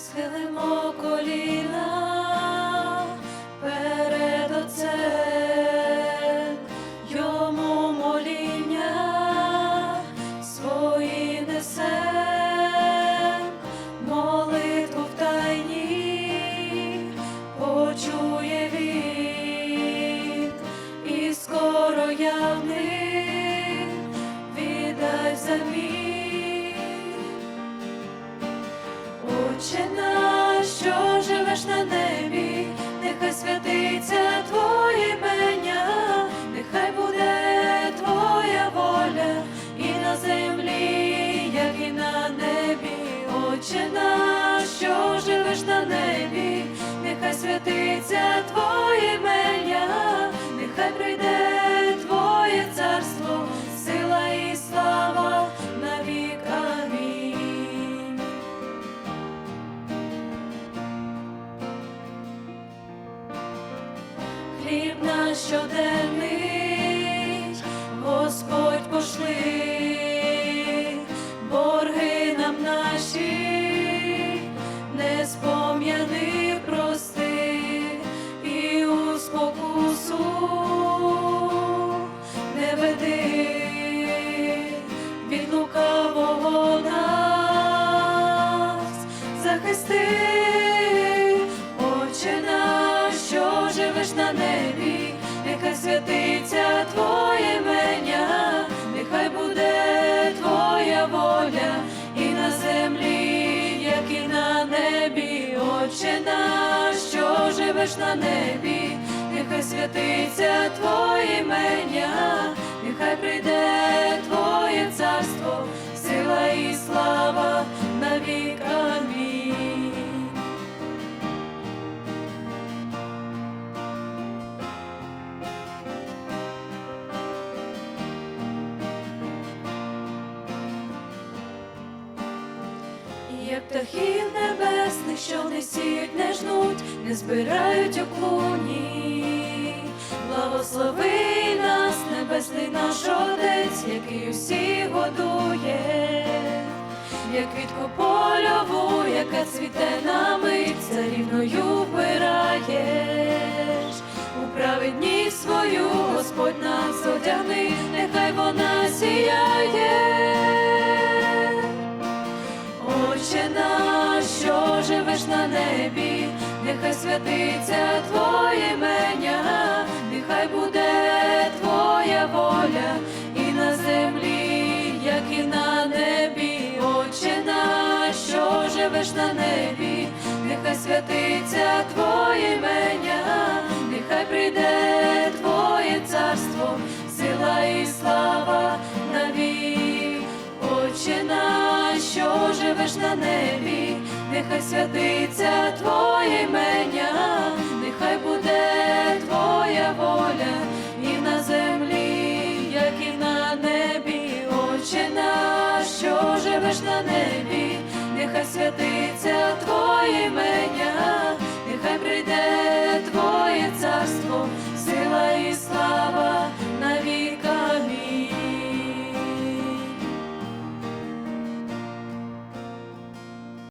схилимо коліна перед Отцем, йому моління свої несем, молитву в тайні почує він, і скоро явним віддай замін. Отче наш, що живеш на небі, нехай святиться Твоє імення, нехай буде Твоя воля і на землі, як і на небі. Отче наш, що живеш на небі, нехай святиться Твоє імення, нехай прийде щоденний, Господь пошли, борги нам наші, не спом'яни прости, і у спокусу не веди. Від лукавого нас, захисти, святиться Твоє імення, нехай буде Твоя воля і на землі, як і на небі, Отче наш, що живеш на небі, нехай святиться Твоє імення, Як птахів небесних, що не сіють, не жнуть, не збирають у клуні. Благослови нас, небесний наш Отець, який усіх годує, як квітку польову, яка цвіте на мить, царівною вбираєш. У праведність свою Господь нас одягни, нехай вона сіяє. Живеш на небі, нехай святиться Твоє імення, нехай буде Твоя воля і на землі, як і на небі, Отче наш, що живеш на небі, нехай святиться Твоє імення, нехай прийде Твоє царство, сила і слава навік. Отче наш, що живеш на небі, нехай святиться Твоє імення, нехай буде Твоя воля і на землі, як і на небі, Отче наш, що живеш на небі, нехай святиться.